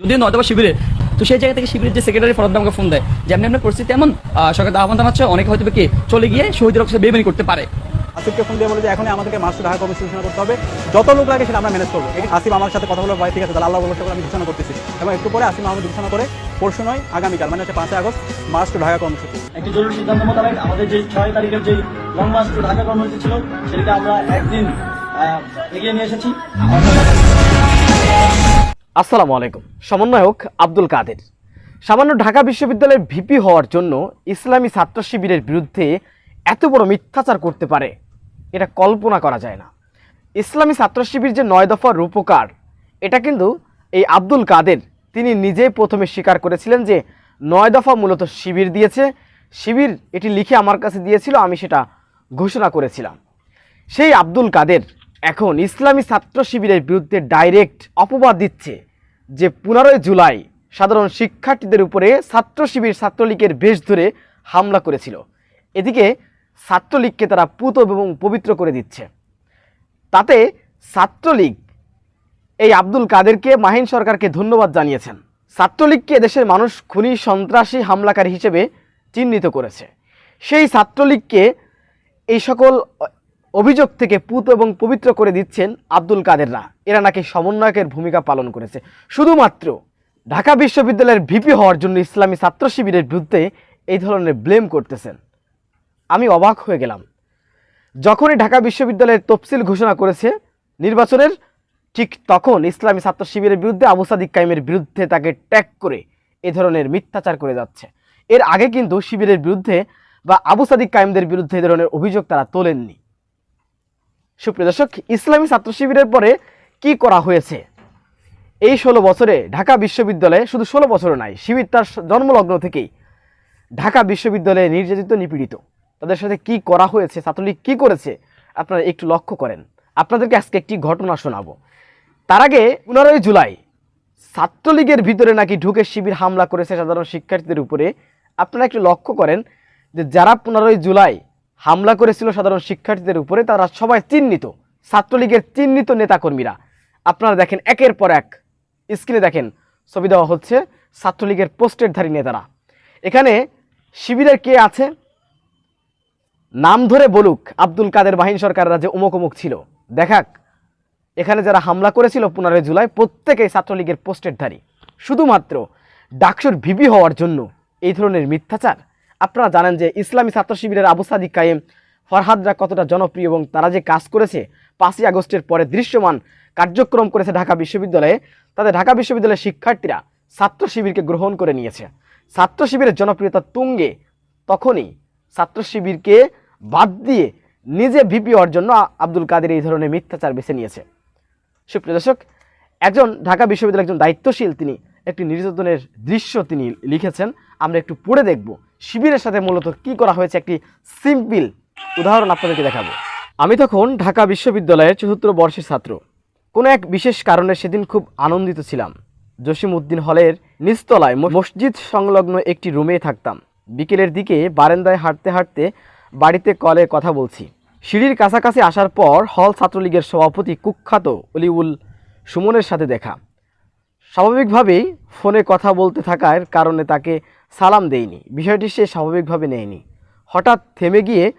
যদিও নয়তো শিবিরে তো সেই জায়গা থেকে শিবিরের যে সেক্রেটারি ফরদ আমাকে ফোন দেয় যে এমনি এমনি পরিস্থিতি এমন সরকার আহ্বান জানাচ্ছে অনেকে হয়তো কি চলে গিয়ে শহীদের অফিসে বেমানি করতে পারে। আসিফকে ফোন দিয়ে বলে যে এখনই আমাদেরকে মাস্টার ঢাকা কমিটি ঘোষণা করতে হবে। যত লোক লাগে সেটা আমরা ম্যানেজ করব। আসিফ আমার সাথে কথা বলে ভাই ঠিক আছে তাহলে আল্লাহ করে আমি ঘোষণা করতেছি। এবং একটু পরে আসিফ আমাদের ঘোষণা করে পরশু নয় আগামীকাল মানে হচ্ছে পাঁচই আগস্ট মাস্ট ঢাকা কর্মসূচি একটি জরুরি সিদ্ধান্ত মোতাবেক আমাদের যে ছয় তারিখের যে লং মার্চ টু ঢাকা কর্মসূচি ছিল সেটাকে আমরা একদিন আহ, এগিয়ে নিয়ে এসেছি। আসসালামু আলাইকুম। সমন্বয়ক আব্দুল কাদের। সামান্য ঢাকা বিশ্ববিদ্যালয়ের ভিপি হওয়ার জন্য ইসলামী ছাত্র শিবিরের বিরুদ্ধে এত বড় মিথ্যাচার করতে পারে, এটা কল্পনা করা যায় না। ইসলামী ছাত্র শিবির যে নয় দফার রূপকার, এটা কিন্তু এই আব্দুল কাদের, তিনি নিজেই প্রথমে স্বীকার করেছিলেন যে নয় দফা মূলত শিবির দিয়েছে। শিবির এটি লিখে আমার কাছে দিয়েছিল, আমি সেটা ঘোষণা করেছিলাম। সেই আব্দুল কাদের এখন ইসলামী ছাত্র শিবিরের বিরুদ্ধে ডাইরেক্ট অপবাদ দিচ্ছে যে পনেরোই জুলাই সাধারণ শিক্ষার্থীদের উপরে ছাত্র শিবির ছাত্রলীগের বেশ ধরে হামলা করেছিল। এদিকে ছাত্রলীগকে তারা পুত এবং পবিত্র করে দিচ্ছে। তাতে ছাত্রলীগ এই আব্দুল কাদেরকে, মাহিন সরকারকে ধন্যবাদ জানিয়েছেন। ছাত্রলীগকে দেশের মানুষ খুনি, সন্ত্রাসী, হামলাকারী হিসেবে চিহ্নিত করেছে। সেই ছাত্রলীগকে এই সকল অভিযোগ থেকে পুত এবং পবিত্র করে দিচ্ছেন আব্দুল কাদেররা। এরা নাকি সমন্বয়কের ভূমিকা পালন করেছে। শুধুমাত্র ঢাকা বিশ্ববিদ্যালয়ের ভিপি হওয়ার জন্য ইসলামী ছাত্র শিবিরের বিরুদ্ধে এই ধরনের ব্লেম করতেছেন। আমি অবাক হয়ে গেলাম। যখনই ঢাকা বিশ্ববিদ্যালয়ের তফসিল ঘোষণা করেছে নির্বাচনের, ঠিক তখন ইসলামী ছাত্র শিবিরের বিরুদ্ধে আবু সাদিক কাইমের বিরুদ্ধে তাকে ট্যাগ করে এ ধরনের মিথ্যাচার করে যাচ্ছে। এর আগে কিন্তু শিবিরের বিরুদ্ধে বা আবু সাদিক কাইমদের বিরুদ্ধে এ ধরনের অভিযোগ তারা তোলেননি। সুপ্রিয় দর্শক, ইসলামী ছাত্র শিবিরের পরে কি করা হয়েছে? এই ষোলো বছরে ঢাকা বিশ্ববিদ্যালয়ে শুধু ষোলো বছরও নাই শিবির তার জন্মলগ্ন থেকেই ঢাকা বিশ্ববিদ্যালয়ে নির্যাতিত, নিপীড়িত। তাদের সাথে কি করা হয়েছে, ছাত্রলীগ কি করেছে, আপনারা একটু লক্ষ্য করেন। আপনাদেরকে আজকে একটি ঘটনা শোনাবো। তার আগে পনেরোই জুলাই, ছাত্রলীগের ভিতরে নাকি ঢুকে শিবির হামলা করেছে সাধারণ শিক্ষার্থীদের উপরে, আপনারা একটু লক্ষ্য করেন যে যারা পনেরোই জুলাই হামলা করেছিল সাধারণ শিক্ষার্থীদের উপরে, তারা সবাই চিহ্নিত, ছাত্রলীগের চিহ্নিত নেতাকর্মীরা। আপনারা দেখেন, একের পর এক স্ক্রিনে দেখেন, ছবি দেওয়া হচ্ছে ছাত্রলীগের পোস্টেরধারী নেতারা। এখানে শিবিরের কে আছে? নাম ধরে বলুক, আব্দুল কাদের বাহিনী সরকাররা যে অমুক অমুক ছিল। দেখাক, এখানে যারা হামলা করেছিল পনেরোই জুলাই, প্রত্যেকেই ছাত্রলীগের পোস্টেরধারী। শুধুমাত্র ডাকসুর ভিপি হওয়ার জন্য এই ধরনের মিথ্যাচার আপনারা জানেন যে ইসলামী ছাত্র শিবিরের আবু সাদিক কায়েম, ফরহাদরা কতটা জনপ্রিয় এবং তারা যে কাজ করেছে, পাঁচই আগস্টের পরে দৃশ্যমান কার্যক্রম করেছে ঢাকা বিশ্ববিদ্যালয়ে তাদের ঢাকা বিশ্ববিদ্যালয়ের শিক্ষার্থীরা ছাত্র শিবিরকে গ্রহণ করে নিয়েছে। ছাত্র শিবিরের জনপ্রিয়তা তুঙ্গে তখনই ছাত্র শিবিরকে বাদ দিয়ে নিজে ভিপি হওয়ার জন্য আব্দুল কাদের এই ধরনের মিথ্যাচার বেছে নিয়েছে। সুপ্রিয় দর্শক, একজন ঢাকা বিশ্ববিদ্যালয়ের একজন দায়িত্বশীল তিনি, একটি নির্যাতনের দৃশ্য তিনি লিখেছেন, আমরা একটু পড়ে দেখব। শিবিরের সাথে মূলত কি করা হয়েছে একটি সিম্পল উদাহরণ আপনাদেরকে দেখাবো। আমি তখন ঢাকা বিশ্ববিদ্যালয়ের চতুর্থ বর্ষের ছাত্র। কোনো এক বিশেষ কারণে সেদিন খুব আনন্দিত ছিলাম। জসিম উদ্দিন হলের নিচতলায় ম- মসজিদ সংলগ্ন একটি রুমে থাকতাম। বিকেলের দিকে বারান্দায় হাঁটতে হাঁটতে বাড়িতে কলে কথা বলছি। সিঁড়ির কাছাকাছি আসার পর হল ছাত্রলীগের সভাপতি কুখ্যাত অলিউল সুমনের সাথে দেখা। স্বাভাবিকভাবেই ফোনে কথা বলতে থাকার কারণে তাকে সালাম দেয়নি। বিষয়টি সে স্বাভাবিকভাবে নেয়নি। হঠাৎ থেমে গিয়ে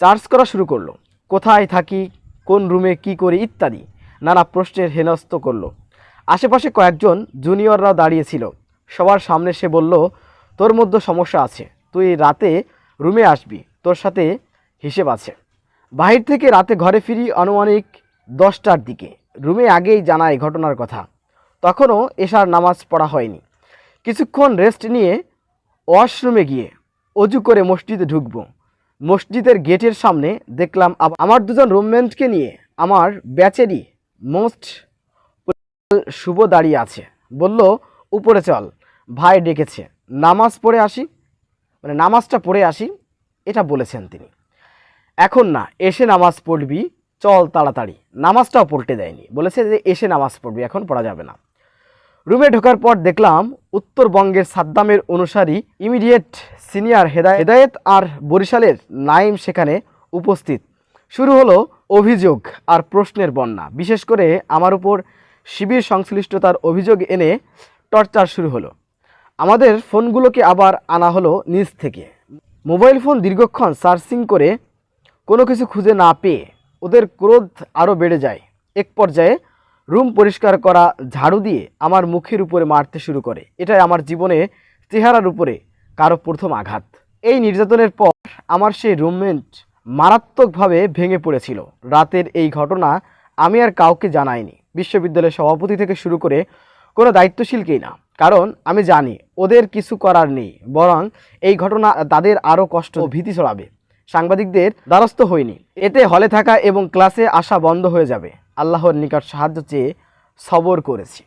চার্জ করা শুরু করল। কোথায় থাকি, কোন রুমে কি করি ইত্যাদি নানা প্রশ্নের হেনস্থ করল। আশেপাশে কয়েকজন জুনিয়ররাও দাঁড়িয়েছিল সবার সামনে সে বলল, তোর মধ্যে সমস্যা আছে। তুই রাতে রুমে আসবি। তোর সাথে হিসেব আছে। বাহির থেকে রাতে ঘরে ফিরি আনুমানিক দশটার দিকে। রুমে আগেই জানায় ঘটনার কথা। তখনও এশার নামাজ পড়া হয়নি। কিছুক্ষণ রেস্ট নিয়ে ওয়াশরুমে গিয়ে অজু করে মসজিদে ঢুকবো। মসজিদের গেটের সামনে দেখলাম আমার দুজন রুমমেটকে নিয়ে আমার ব্যাচেরই মোস্ট শুভ দাঁড়িয়ে আছে। বলল, উপরে চল। ভাই ডেকেছে, নামাজ পড়ে আসি। মানে নামাজটা পড়ে আসি। এটা বলেছেন তিনি। এখন না, এসে নামাজ পড়বি, চল তাড়াতাড়ি। নামাজটাও পড়তে দেয়নি। বলেছে যে, এসে নামাজ পড়বি, এখন পড়া যাবে না। রুমে ঢোকার পর দেখলাম উত্তরবঙ্গের সাদ্দামের অনুসারী ইমিডিয়েট সিনিয়র হেদায় হেদায়েত আর বরিশালের নাইম সেখানে উপস্থিত। শুরু হলো অভিযোগ আর প্রশ্নের বন্যা। বিশেষ করে আমার উপর শিবির সংশ্লিষ্টতার অভিযোগ এনে টর্চার শুরু হলো। আমাদের ফোনগুলোকে আবার আনা হলো নিজ থেকে। মোবাইল ফোন দীর্ঘক্ষণ সার্চিং করে কোনো কিছু খুঁজে না পেয়ে ওদের ক্রোধ আরও বেড়ে যায়। এক পর্যায়ে রুম পরিষ্কার করা, ঝাড়ু দিয়ে আমার মুখের উপরে মারতে শুরু করে। এটাই আমার জীবনে চেহারার উপরে কারও প্রথম আঘাত। এই নির্যাতনের পর আমার সেই রুমমেট মারাত্মকভাবে ভেঙে পড়েছিল। রাতের এই ঘটনা আমি আর কাউকে জানাইনি। বিশ্ববিদ্যালয়ের সভাপতি থেকে শুরু করে কোনো দায়িত্বশীলকেই না। কারণ আমি জানি ওদের কিছু করার নেই, বরং এই ঘটনা তাদের আরও কষ্ট ভীতি ছড়াবে। সাংবাদিকদের দ্বারস্থ হয়নি এতে হলে থাকা এবং ক্লাসে আসা বন্ধ হয়ে যাবে। আল্লাহর নিকট সাহায্য চেয়ে সবর করেছি।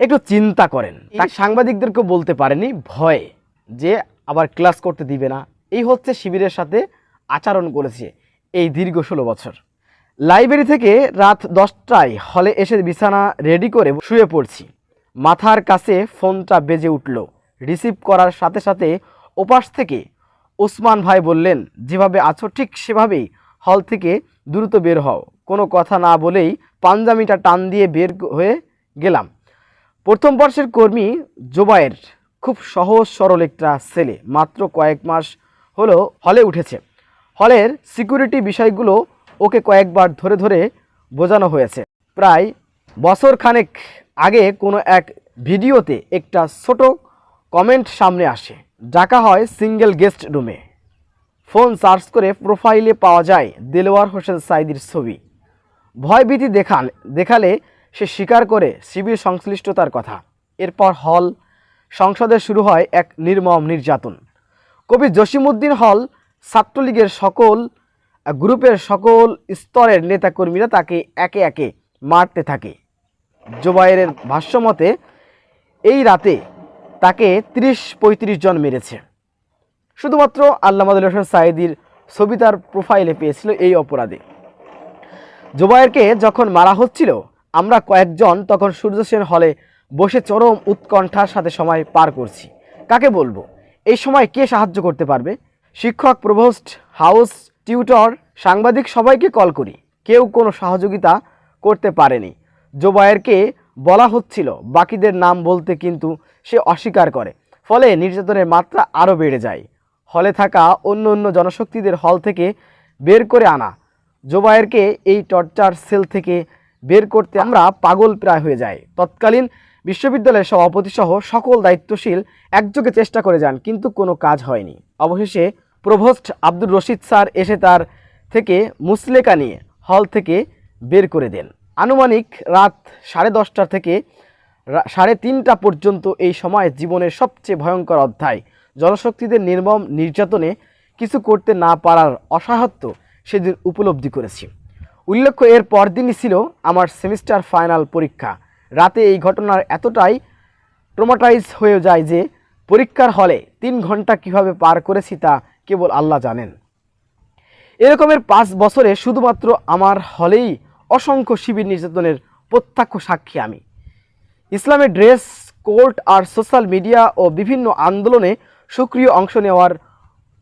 একটু চিন্তা করেন। তা সাংবাদিকদেরকেও বলতে পারেনি ভয়ে যে আবার ক্লাস করতে দিবে না। এই হচ্ছে শিবিরের সাথে আচরণ করেছে এই দীর্ঘ ষোলো বছর। লাইব্রেরি থেকে রাত দশটায় হলে এসে বিছানা রেডি করে শুয়ে পড়ছি। মাথার কাছে ফোনটা বেজে উঠল। রিসিভ করার সাথে সাথে ওপাশ থেকে ওসমান ভাই বললেন যেভাবে আছো ঠিক সেভাবেই হল থেকে দ্রুত বের হও। কোনো কথা না বলেই পাঞ্জামিটা টান দিয়ে বের হয়ে গেলাম। প্রথম বর্ষের কর্মী জোবায়ের খুব সহজ সরল একটা ছেলে, মাত্র কয়েক মাস হলো হলে উঠেছে। হলের সিকিউরিটি বিষয়গুলো ওকে কয়েকবার ধরে ধরে বোঝানো হয়েছে। প্রায় বছর খানেক আগে কোনো এক ভিডিওতে একটা ছোট কমেন্ট সামনে আসে, ডাকা হয় সিঙ্গেল গেস্ট রুমে। ফোন সার্চ করে প্রোফাইলে পাওয়া যায় দেলোয়ার হোসেন সাইদির ছবি। ভয়ভীতি দেখান, দেখালে সে স্বীকার করে শিবির সংশ্লিষ্টতার কথা। এরপর হল সংসদে শুরু হয় এক নির্মম নির্যাতন। কবি জসিমউদ্দিন হল ছাত্রলীগের সকল, গ্রুপের সকল স্তরের নেতাকর্মীরা তাকে একে একে মারতে থাকে। জোবায়ের ভাষ্যমতে, এই রাতে তাকে তিরিশ পঁয়ত্রিশ জন মেরেছে। শুধুমাত্র আল্লামাদুল হোসেন সাইদির ছবি তার প্রোফাইলে পেয়েছিল এই অপরাধে। জোবায়েরকে যখন মারা হচ্ছিল, আমরা কয়েকজন তখন সূর্য সেন হলে বসে চরম উৎকণ্ঠার সাথে সময় পার করছি। কাকে বলব? এই সময় কে সাহায্য করতে পারবে? শিক্ষক, প্রভোস্ট, হাউস, টিউটর, সাংবাদিক সবাইকে কল করি। কেউ কোনো সহযোগিতা করতে পারেনি। জোবায়েরকে বলা হচ্ছিল, বাকিদের নাম বলতে কিন্তু সে অস্বীকার করে। ফলে নির্যাতনের মাত্রা আরও বেড়ে যায়। হলে থাকা অন্য অন্য জনশক্তিদের হল থেকে বের করে আনা। জোবায়েরকে এই টর্চার সেল থেকে বের করতে আমরা পাগল প্রায় হয়ে যাই। তৎকালীন বিশ্ববিদ্যালয়ের সভাপতি সহ সকল দায়িত্বশীল একযোগে চেষ্টা করে যান, কিন্তু কোনো কাজ হয়নি। অবশেষে প্রভোস্ট আব্দুর রশিদ স্যার এসে তার থেকে মুসলেকা নিয়ে হল থেকে বের করে দেন। আনুমানিক রাত সাড়ে দশটা থেকে সাড়ে তিনটা পর্যন্ত এই সময় জীবনের সবচেয়ে ভয়ঙ্কর অধ্যায়, জনশক্তিদের নির্মম নির্যাতনে কিছু করতে না পারার অসহায়ত্ব সেদিন উপলব্ধি করেছি। উল্লেখ্য এর পরদিনই ছিল আমার সেমিস্টার ফাইনাল পরীক্ষা। রাতে এই ঘটনার এতটাই ট্রমাটাইজ হয়ে যায় যে পরীক্ষার হলে তিন ঘণ্টা কীভাবে পার করেছি তা কেবল আল্লাহ জানেন। এরকমের পাঁচ বছরে শুধুমাত্র আমার হলেই অসংখ্য শিবির নির্যাতনের প্রত্যক্ষ সাক্ষী আমি। ইসলামের ড্রেস, কোর্ট আর সোশ্যাল মিডিয়া ও বিভিন্ন আন্দোলনে সক্রিয় অংশ নেওয়ার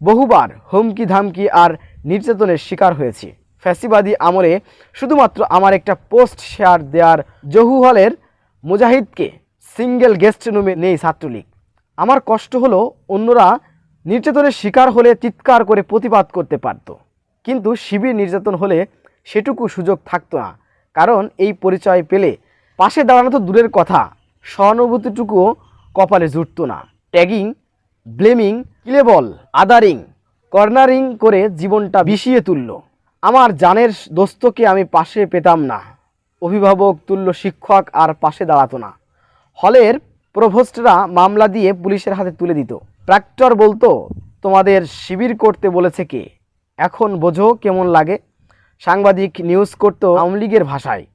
বহুবার হুমকি ধামকি আর নির্যাতনের শিকার হয়েছি। ফ্যাসিবাদী আমলে শুধুমাত্র আমার একটা পোস্ট শেয়ার দেওয়ার জহু হলের মুজাহিদকে সিঙ্গেল গেস্ট রুমে নেই ছাত্রলীগ। আমার কষ্ট হলো অন্যরা নির্যাতনের শিকার হলে চিৎকার করে প্রতিবাদ করতে পারত। কিন্তু শিবির নির্যাতন হলে সেটুকু সুযোগ থাকতো না। কারণ এই পরিচয় পেলে পাশে দাঁড়ানো তো দূরের কথা, সহানুভূতিটুকুও কপালে জুটতো না। Tagging, blaming, killable, othering cornering করে জীবনটা বিষিয়ে তুলল। আমার জানের দোস্তকে আমি পাশে পেতাম না। অভিভাবক, তুল্য শিক্ষক আর পাশে দাঁড়াতো না। হলের প্রভোস্টরা মামলা দিয়ে পুলিশের হাতে তুলে দিত। প্রাক্টর বলতো, তোমাদের শিবির করতে বলেছে কে? এখন বোঝো কেমন লাগে। সাংবাদিক নিউজ করতো আওয়ামী লীগের ভাষায়।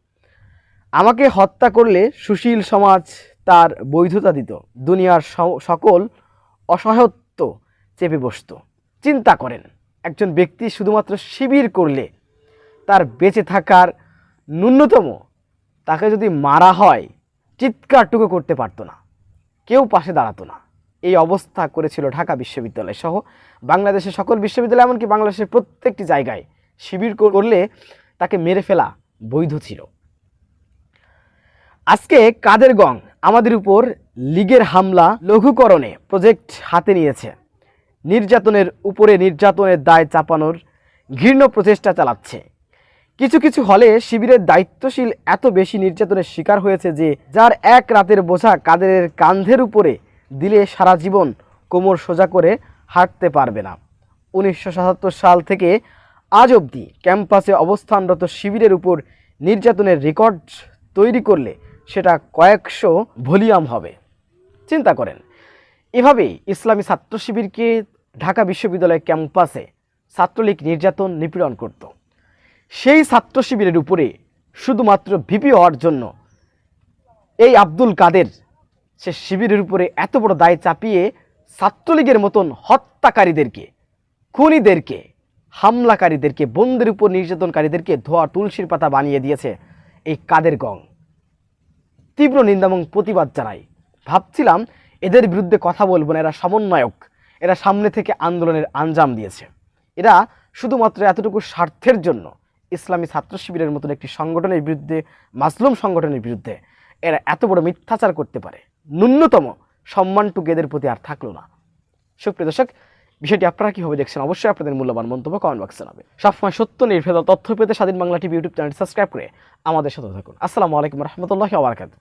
আমাকে হত্যা করলে সুশীল সমাজ তার বৈধতা দিত। দুনিয়ার সকল অসহায়ত্ব চেপে বসতো। চিন্তা করেন। একজন ব্যক্তি শুধুমাত্র শিবির করলে তার বেঁচে থাকার ন্যূনতম, তাকে যদি মারা হয়, চিৎকারটুকু করতে পারতো না। কেউ পাশে দাঁড়াতো না। এই অবস্থা করেছিল ঢাকা বিশ্ববিদ্যালয় সহ বাংলাদেশের সকল বিশ্ববিদ্যালয়, এমনকি বাংলাদেশের প্রত্যেকটি জায়গায় শিবির করলে তাকে মেরে ফেলা বৈধ ছিল। আজকে কাদের গং আমাদের উপর লীগের হামলা, লঘুকরণে প্রজেক্ট হাতে নিয়েছে। নির্যাতনের উপরে নির্যাতনের দায় চাপানোর ঘৃণ্য প্রচেষ্টা চালাচ্ছে। কিছু কিছু হলে শিবিরের দায়িত্বশীল এত বেশি নির্যাতনের শিকার হয়েছে যে যার এক রাতের বোঝা কাদের কাঁধের উপরে দিলে সারা জীবন কোমর সোজা করে হাঁটতে পারবে না। উনিশশো সাতাত্তর সাল থেকে আজ অবধি ক্যাম্পাসে অবস্থানরত শিবিরের উপর নির্যাতনের রেকর্ড তৈরি করলে সেটা কয়েকশো ভলিউম হবে। চিন্তা করেন। এভাবেই ইসলামী ছাত্র শিবিরকে ঢাকা বিশ্ববিদ্যালয় ক্যাম্পাসে ছাত্রলীগ নির্যাতন নিপীড়ন করত। সেই ছাত্র শিবিরের উপরে শুধুমাত্র ভিপি হওয়ার জন্য এই আব্দুল কাদের সে শিবিরের উপরে এত বড় দায় চাপিয়ে ছাত্রলীগের মতন হত্যাকারীদেরকে, খুনিদেরকে, হামলাকারীদেরকে বন্দের উপর নির্যাতনকারীদেরকে ধোয়া তুলসীর পাতা বানিয়ে দিয়েছে এই কাদের গং। তীব্র নিন্দামং প্রতিবাদ জানাই। ভাবছিলাম এদের বিরুদ্ধে কথা বলব না, এরা সমন্বয়ক। এরা সামনে থেকে আন্দোলনের আঞ্জাম দিয়েছে। এরা শুধুমাত্র এতটুকু স্বার্থের জন্য ইসলামী ছাত্র শিবিরের মতন একটি সংগঠনের বিরুদ্ধে, মাসলুম সংগঠনের বিরুদ্ধে এরা এত বড় মিথ্যাচার করতে পারে। ন্যূনতম সম্মানটুকু এদের প্রতি আর থাকল না। সুপ্রিয় দর্শক, বিষয়টি আপনারা কীভাবে দেখছেন অবশ্যই আপনাদের মূল্যবান মন্তব্য কমেন্ট বক্সে জানাবে সবসময় সত্য নির্ভেদ তথ্য পেতে Swadhin Bangla TV YouTube channel subscribe করে আমাদের সাথে থাকুন। আসসালামু আলাইকুম রহমতুল্লাহ আবরকাত